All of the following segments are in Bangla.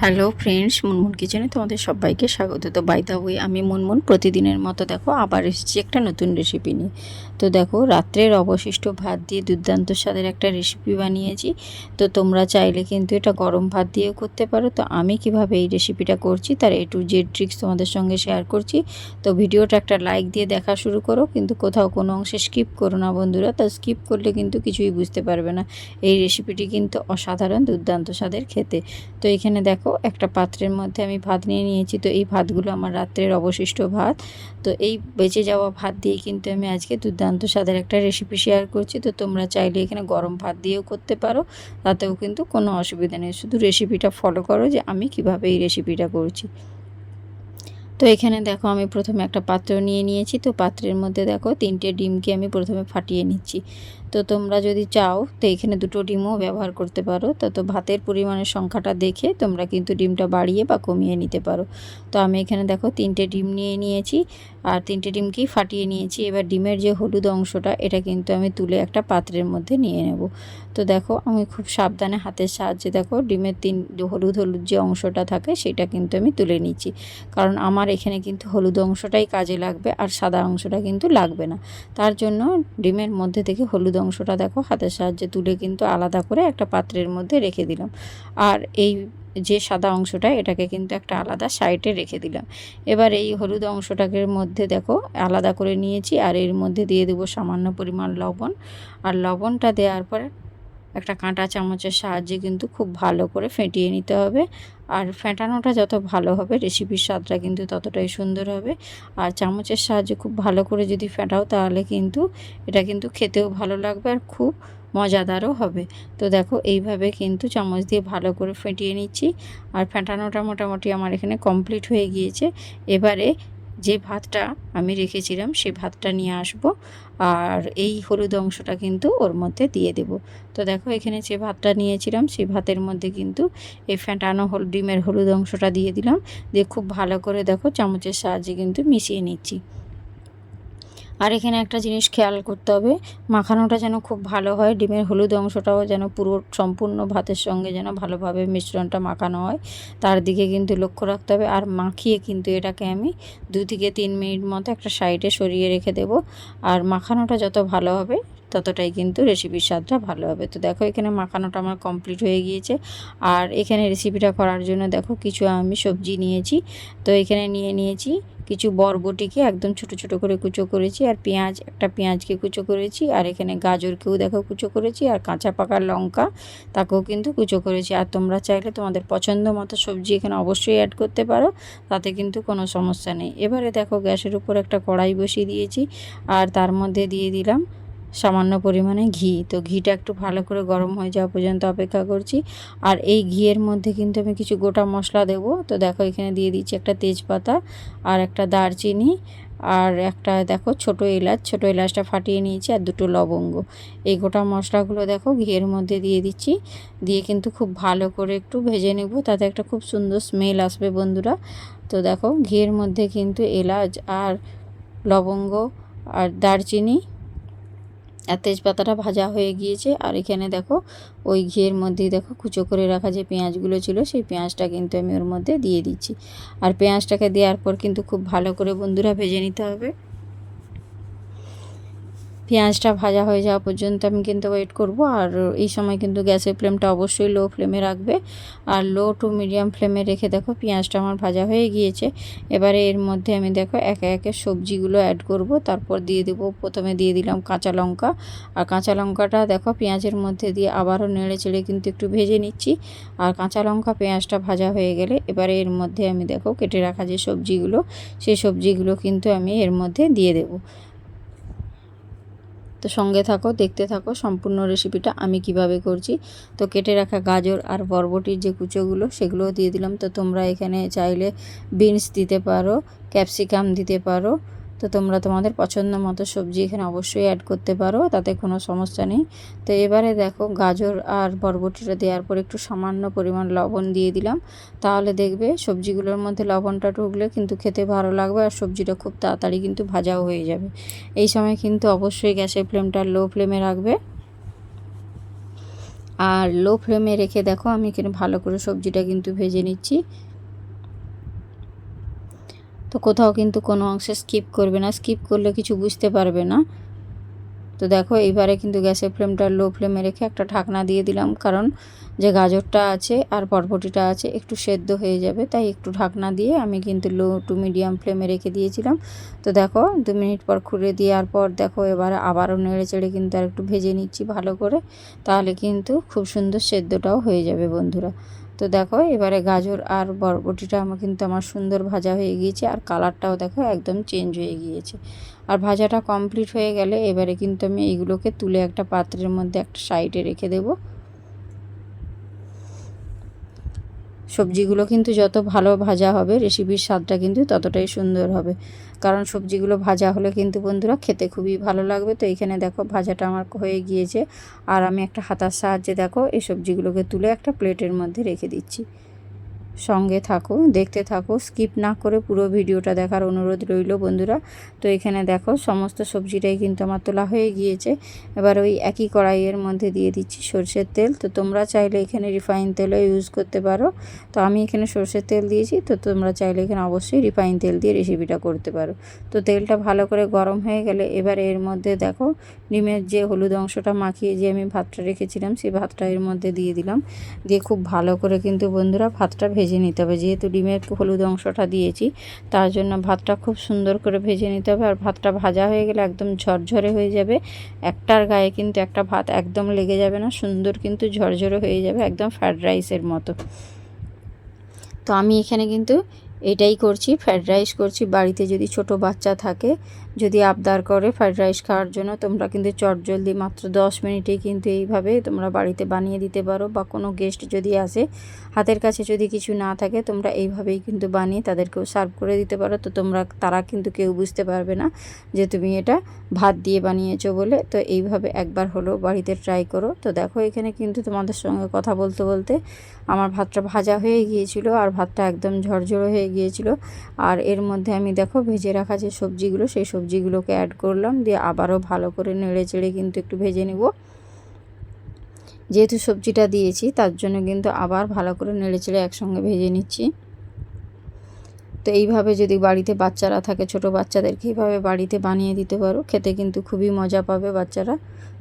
হ্যালো ফ্রেন্ডস মুনমুন কিচেনে তোমাদের সবাইকে স্বাগত। তো বাই দা আমি মুনমুন। প্রতিদিনের মতো দেখো, আবার এসেছি একটা নতুন রেসিপি নিয়ে। তো দেখো, রাত্রের অবশিষ্ট ভাত দিয়ে দুর্দান্ত স্বাদের একটা রেসিপি বানিয়েছি। তো তোমরা চাইলে কিন্তু এটা গরম ভাত দিয়েও করতে পারো। তো আমি কীভাবে এই রেসিপিটা করছি, তার এ টু জেড ট্রিক্স তোমাদের সঙ্গে শেয়ার করছি। তো ভিডিওটা একটা লাইক দিয়ে দেখা শুরু করো। কিন্তু কোথাও কোনো অংশে স্কিপ করো না বন্ধুরা। তো স্কিপ করলে কিন্তু কিছুই বুঝতে পারবে না। এই রেসিপিটি কিন্তু অসাধারণ, দুর্দান্ত স্বাদের খেতে। তো এখানে দেখো একটা পাত্রের মধ্যে আমি ভাত নিয়ে নিয়েছি। তো এই ভাতগুলো আমার রাত্রের অবশিষ্ট ভাত। তো এই বেঁচে যাওয়া ভাত দিয়ে কিন্তু আমি আজকে দুর্দান্ত স্বাদের একটা রেসিপি শেয়ার করছি। তো তোমরা চাইলে এখানে গরম ভাত দিয়েও করতে পারো। তাতেও কিন্তু কোনো অসুবিধা নেই। শুধু রেসিপিটা ফলো করো যে আমি কীভাবে এই রেসিপিটা করছি। তো এখানে দেখো, আমি প্রথমে একটা পাত্র নিয়ে নিয়েছি। তো পাত্রের মধ্যে দেখো, তিনটে ডিমকে আমি প্রথমে ফাটিয়ে নিচ্ছি। তো তোমরা যদি চাও, তো এখানে দুটো ডিমও ব্যবহার করতে পারো। তো তো ভাতের পরিমাণের সংখ্যাটা দেখে তোমরা কিন্তু ডিমটা বাড়িয়ে বা কমিয়ে নিতে পারো। তো আমি এখানে দেখো তিনটে ডিম নিয়ে নিয়েছি, আর তিনটে ডিমকেই ফাটিয়ে নিয়েছি। এবার ডিমের যে হলুদ অংশটা, এটা কিন্তু আমি তুলে একটা পাত্রের মধ্যে নিয়ে নেব। তো দেখো আমি খুব সাবধানে হাতের সাহায্যে দেখো ডিমের তিন, হলুদ হলুদ যে অংশটা থাকে, সেটা কিন্তু আমি তুলে নিচ্ছি। কারণ আমার এখানে কিন্তু হলুদ অংশটাই কাজে লাগবে, আর সাদা অংশটা কিন্তু লাগবে না। তার জন্য ডিমের মধ্যে থেকে হলুদ অংশটা দেখো হাতের সাহায্যে তুলে কিন্তু আলাদা করে একটা পাত্রের মধ্যে রেখে দিলাম। আর এই যে সাদা অংশটা, এটাকে কিন্তু একটা আলাদা সাইডে রেখে দিলাম। এবার এই হলুদ অংশটাকে মধ্যে দেখো আলাদা করে নিয়েছি, আর এর মধ্যে দিয়ে দেবো সামান্য পরিমাণ লবণ। আর লবণটা দেওয়ার পর একটা কাঁটা চামচের সাহায্যে কিন্তু খুব ভালো করে ফেটিয়ে নিতে হবে। আর ফেটানোটা যত ভালো হবে রেসিপির স্বাদটা কিন্তু ততটাই সুন্দর হবে। আর চামচের সাহায্যে খুব ভালো করে যদি ফেটাও, তাহলে কিন্তু এটা কিন্তু খেতেও ভালো লাগবে আর খুব মজাদারও হবে। তো দেখো, এইভাবে কিন্তু চামচ দিয়ে ভালো করে ফেটিয়ে নিচ্ছি। আর ফেটানোটা মোটামুটি আমার এখানে কমপ্লিট হয়ে গিয়েছে। এবারে যে ভাতটা আমি রেখেছিলাম সেই ভাতটা নিয়ে আসব আর এই হলুদ অংশটা কিন্তু ওর মধ্যে দিয়ে দেব। তো দেখো, এখানে যে ভাতটা নিয়েছিলাম সেই ভাতের মধ্যে কিন্তু এই ফ্যাটানো হল, ডিমের হলুদ অংশটা দিয়ে দিলাম। দিয়ে খুব ভালো করে দেখো, চামচের সাহায্যে কিন্তু মিশিয়ে নিচ্ছি। আর এখানে একটা জিনিস খেয়াল করতে হবে, মাখানোটা যেন খুব ভালো হয়, ডিমের হলুদ অংশটাও যেন পুরো সম্পূর্ণ ভাতের সঙ্গে যেন ভালোভাবে মিশ্রণটা মাখানো হয়, তার দিকে কিন্তু লক্ষ্য রাখতে হবে, আর মাখিয়ে কিন্তু এটাকে আমি দু থেকে তিন মিনিট মতো একটা সাইডে সরিয়ে রেখে দেব, আর মাখানোটা যত ভালো হবে ততটাই কিন্তু রেসিপির স্বাদটা ভালো হবে। তো দেখো এখানে মাখানোটা আমার কমপ্লিট হয়ে গিয়েছে, আর এখানে রেসিপিটা করার জন্য দেখো কিছু আমি সবজি নিয়েছি, তো এখানে নিয়ে নিয়েছি কিছু বরবটিকে একদম ছোট ছোট করে কুচো করেছি, আর পেঁয়াজ, একটা পেঁয়াজকে কুচো করেছি, আর এখানে গাজরকেও দেখো কুচো করেছি, আর কাঁচা পাকা লঙ্কা তাকেও কিন্তু কুচো করেছি। আর তোমরা চাইলে তোমাদের পছন্দ মতো সবজি এখানে অবশ্যই অ্যাড করতে পারো, তাতে কিন্তু কোনো সমস্যা নেই। এবারে দেখো গ্যাসের উপর একটা কড়াই বসিয়ে দিয়েছি, আর তার মধ্যে দিয়ে দিলাম সামান্য পরিমাণে ঘি। তো ঘিটা একটু ভালো করে গরম হয়ে যাওয়া পর্যন্ত অপেক্ষা করছি। আর এই ঘিয়ের মধ্যে কিন্তু আমি কিছু গোটা মশলা দেব। তো দেখো এখানে দিয়ে দিচ্ছি একটা তেজপাতা আর একটা দারচিনি আর একটা দেখো ছোট এলাচ। ছোট এলাচটা ফাটিয়ে নিয়েছি আর দুটো লবঙ্গ। এই গোটা মশলাগুলো দেখো ঘিয়ের মধ্যে দিয়ে দিচ্ছি। দিয়ে কিন্তু খুব ভালো করে একটু ভেজে নেব। তাতে একটা খুব সুন্দর স্মেল আসবে বন্ধুরা। তো দেখো ঘিয়ের মধ্যে কিন্তু এলাচ আর লবঙ্গ আর দারচিনি আর তেজপাতাটা ভাজা হয়ে গিয়েছে। আর এখানে দেখো, ওই ঘিয়ের মধ্যে দেখো কুচো করে রাখা যে পেঁয়াজগুলো ছিল, সেই পেঁয়াজটা কিন্তু আমি ওর মধ্যে দিয়ে দিচ্ছি। আর পেঁয়াজটাকে দেওয়ার পর কিন্তু খুব ভালো করে বন্ধুরা ভেজে নিতে হবে। পেঁয়াজটা ভাজা হয়ে যাওয়া পর্যন্ত আমি কিন্তু ওয়েট করব। আর এই সময় কিন্তু গ্যাসের ফ্লেমটা অবশ্যই লো ফ্লেমে রাখবে। আর লো টু মিডিয়াম ফ্লেমে রেখে দেখো পেঁয়াজটা আমার ভাজা হয়ে গিয়েছে। এবারে এর মধ্যে আমি দেখো একে একে সবজিগুলো অ্যাড করব। তারপর দিয়ে দেব, প্রথমে দিয়ে দিলাম কাঁচা লঙ্কা। আর কাঁচা লঙ্কাটা দেখো পেঁয়াজের মধ্যে দিয়ে আবারও নেড়ে চেড়ে কিন্তু একটু ভেজে নিচ্ছি। আর কাঁচা লঙ্কা পেঁয়াজটা ভাজা হয়ে গেলে এবারে এর মধ্যে আমি দেখো কেটে রাখা যে সবজিগুলো, সেই সবজিগুলো কিন্তু আমি এর মধ্যে দিয়ে দেবো। তো সঙ্গে থাকো, দেখতে থাকো সম্পূর্ণ রেসিপিটা আমি কীভাবে করছি। তো কেটে রাখা গাজর আর বরবটির যে কুচোগুলো, সেগুলোও দিয়ে দিলাম। তো তোমরা এখানে চাইলে বিনস দিতে পারো ক্যাপসিকাম দিতে পারো তো তোমরা তোমাদের পছন্দ মতো সবজি এখানে অবশ্যই অ্যাড করতে পারো, তাতে কোনো সমস্যা নেই। তো এবারে দেখো গাজর আর বরবটিটা দেওয়ার পর একটু সামান্য পরিমাণ লবণ দিয়ে দিলাম। তাহলে দেখবে সবজিগুলোর মধ্যে লবণটা ঢুকলে কিন্তু খেতে ভালো লাগবে আর সবজিটা খুব তাড়াতাড়ি কিন্তু ভাজাও হয়ে যাবে। এই সময় কিন্তু অবশ্যই গ্যাসের ফ্লেমটা লো ফ্লেমে রাখবে। আর লো ফ্লেমে রেখে দেখো আমি এখানে ভালো করে সবজিটা কিন্তু ভেজে নিচ্ছি। তো কোথাও কিন্তু কোনো অংশে স্কিপ করবে না। স্কিপ করলে কিছু বুঝতে পারবে না। তো দেখো, এইবারে কিন্তু গ্যাসের ফ্লেমটা লো ফ্লেমে রেখে একটা ঢাকনা দিয়ে দিলাম। কারণ যে গাজরটা আছে আর বরবটিটা আছে একটু সেদ্ধ হয়ে যাবে, তাই একটু ঢাকনা দিয়ে আমি কিন্তু লো টু মিডিয়াম ফ্লেমে রেখে দিয়েছিলাম। তো দেখো, দু মিনিট পর খুলে দেওয়ার পর দেখো, এবারে আবারও নেড়ে চেড়ে কিন্তু আর একটু ভেজে নিচ্ছি ভালো করে। তাহলে কিন্তু খুব সুন্দর সেদ্ধটাও হয়ে যাবে বন্ধুরা। তো দেখো, এবারে গাজর আর বরবটিটা আমার কিন্তু আমার সুন্দর ভাজা হয়ে গিয়েছে আর কালারটাও দেখো একদম চেঞ্জ হয়ে গিয়েছে। আর ভাজাটা কমপ্লিট হয়ে গেলে এবারে কিন্তু আমি এইগুলোকে তুলে একটা পাত্রের মধ্যে একটা সাইডে রেখে দেবো। সবজিগুলো কিন্তু যত ভালো ভাজা হবে রেসিপির স্বাদটা কিন্তু ততটাই সুন্দর হবে। কারণ সবজিগুলো ভাজা হলে কিন্তু বন্ধুরা খেতে খুবই ভালো লাগবে। তো এইখানে দেখো ভাজাটা আমার হয়ে গিয়েছে। আর আমি একটা হাতার সাহায্যে দেখো এই সবজিগুলোকে তুলে একটা প্লেটের মধ্যে রেখে দিচ্ছি। সঙ্গে থাকো, দেখতে থাকো স্কিপ না করে পুরো ভিডিওটা দেখার অনুরোধ রইল বন্ধুরা। তো এখানে দেখো, সমস্ত সবজিটাই কিন্তু আমার তোলা হয়ে গিয়েছে। এবার ওই একই কড়াইয়ের মধ্যে দিয়ে দিচ্ছি সর্ষের তেল। তো তোমরা চাইলে এখানে রিফাইন তেলও ইউজ করতে পারো। তো আমি এখানে সর্ষের তেল দিয়েছি, তো তোমরা চাইলে এখানে অবশ্যই রিফাইন তেল দিয়ে রেসিপিটা করতে পারো। তো তেলটা ভালো করে গরম হয়ে গেলে এবার এর মধ্যে দেখো ডিমের যে হলুদ অংশটা মাখিয়ে যে আমি ভাতটা রেখেছিলাম, সেই ভাতটা এর মধ্যে দিয়ে দিলাম। দিয়ে খুব ভালো করে কিন্তু বন্ধুরা ভাতটা ভেজে ভেজে নিতে হবে। যেহেতু ডিমের হলুদ অংশটা দিয়েছি, তার জন্য ভাতটা খুব সুন্দর করে ভেজে নিতে হবে। আর ভাতটা ভাজা হয়ে গেলে একদম ঝরঝরে হয়ে যাবে। একটার গায়ে কিন্তু একটা ভাত একদম লেগে যাবে না, সুন্দর কিন্তু ঝরঝরে হয়ে যাবে একদম ফ্রায়েড রাইসের মতো। তো আমি এখানে কিন্তু এটাই করছি ফ্রায়েড রাইস করছি। বাড়িতে যদি ছোট বাচ্চা থাকে যদি আবদার করে ফ্রায়েড রাইস খাওয়ার জন্য, তোমরা কিন্তু চটজলদি মাত্র দশ মিনিটেই কিন্তু এইভাবে তোমরা বাড়িতে বানিয়ে দিতে পারো বা কোনো গেস্ট যদি আসে, হাতের কাছে যদি কিছু না থাকে, তোমরা এইভাবেই কিন্তু বানিয়ে তাদেরকেও সার্ভ করে দিতে পারো। তো তোমরা, তারা কিন্তু কেউ বুঝতে পারবে না যে তুমি এটা ভাত দিয়ে বানিয়েছো বলে। তো এইভাবে একবার হলো বাড়িতে ট্রাই করো। তো দেখো, এখানে কিন্তু তোমাদের সঙ্গে কথা বলতে বলতে আমার ভাতটা ভাজা হয়ে গিয়েছিল আর ভাতটা একদম ঝরঝরে হয়ে গিয়েছিল। আর এর মধ্যে আমি দেখো, ভেজে রাখা যে সবজিগুলো, সেই সবজিগুলোকে অ্যাড করলাম, দিয়ে আবারও ভালো করে নেড়ে চেড়ে কিন্তু একটু ভেজে নেব। যেহেতু সবজিটা দিয়েছি, তার জন্য কিন্তু আবার ভালো করে নেড়ে চেড়ে একসঙ্গে ভেজে নিচ্ছি। তো এইভাবে যদি বাড়িতে বাচ্চারা থাকে, ছোট বাচ্চাদেরকে এইভাবে বাড়িতে বানিয়ে দিতে পারো, খেতে কিন্তু খুবই মজা পাবে বাচ্চারা।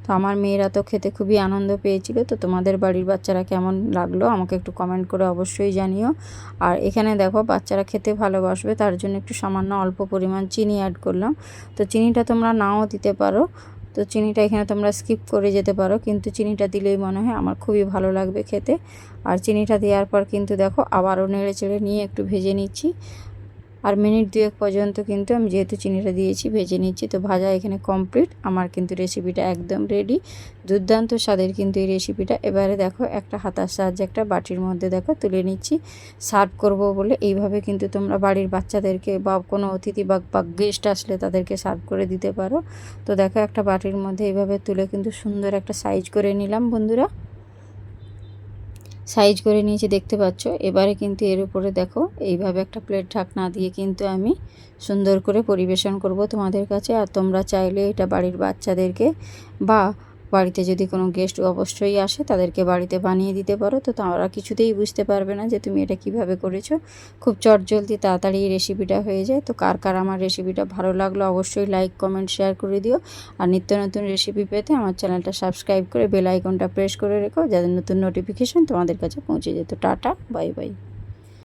তো আমার মেয়েরা তো খেতে খুবই আনন্দ পেয়েছিল, তো তোমাদের বাড়ির বাচ্চারা কেমন লাগল আমাকে একটু কমেন্ট করে অবশ্যই জানিও। আর এখানে দেখো, বাচ্চারা খেতে ভালোবাসবে, তার জন্য একটু সামান্য অল্প পরিমাণ চিনি অ্যাড করলাম। তো চিনিটা তোমরা নাও দিতে পারো। তো চিনিটা এখানে তোমরা স্কিপ করে যেতে পারো, কিন্তু চিনিটা দিলেই মনে হয় আমার খুবই ভালো লাগবে খেতে। আর চিনিটা দেওয়ার পর কিন্তু দেখো, আবারও নেড়ে চেড়ে নিয়ে একটু ভেজে নিচ্ছি। আর মিনিট দুয়েক পর্যন্ত কিন্তু আমি যেহেতু চিনিটা দিয়েছি, ভেজে নিচ্ছি, তো ভাজা এখানে কমপ্লিট আমার কিন্তু রেসিপিটা একদম রেডি দুর্দান্ত স্বাদের কিন্তু এই রেসিপিটা এবারে দেখো, একটা হাতার সাহায্যে একটা বাটির মধ্যে দেখো, তুলে নিচ্ছি। সার্ভ করব বলে এইভাবে কিন্তু তোমরা বাড়ির বাচ্চাদেরকে বা কোনো অতিথি বা বা গেস্ট আসলে তাদেরকে সার্ভ করে দিতে পারো। তো দেখো, একটা বাটির মধ্যে এইভাবে তুলে কিন্তু সুন্দর একটা সাইজ করে নিলাম বন্ধুরা। সাইজ করে নিয়েছি, দেখতে পাচ্ছ? এবারে কিন্তু এর উপরে দেখো, এইভাবে একটা প্লেট ঢাকনা দিয়ে কিন্তু আমি সুন্দর করে পরিবেশন করব তোমাদের কাছে। আর তোমরা চাইলে এটা বাড়ির বাচ্চাদেরকে বা বাড়িতে যদি কোনো গেস্ট অবশ্যই আসে, তাদেরকে বাড়িতে বানিয়ে দিতে পারো। তো তারা কিছুতেই বুঝতে পারবে না যে তুমি এটা কীভাবে করেছ। খুব চটজলদি তাড়াতাড়ি এই রেসিপিটা হয়ে যায়। তো কার কার আমার রেসিপিটা ভালো লাগল অবশ্যই লাইক কমেন্ট শেয়ার করে দিও। আর নিত্য নতুন রেসিপি পেতে আমার চ্যানেলটা সাবস্ক্রাইব করে বেল আইকনটা প্রেস করে রেখো যাদের নতুন নোটিফিকেশন তোমাদের কাছে পৌঁছে যেত টাটা বাই বাই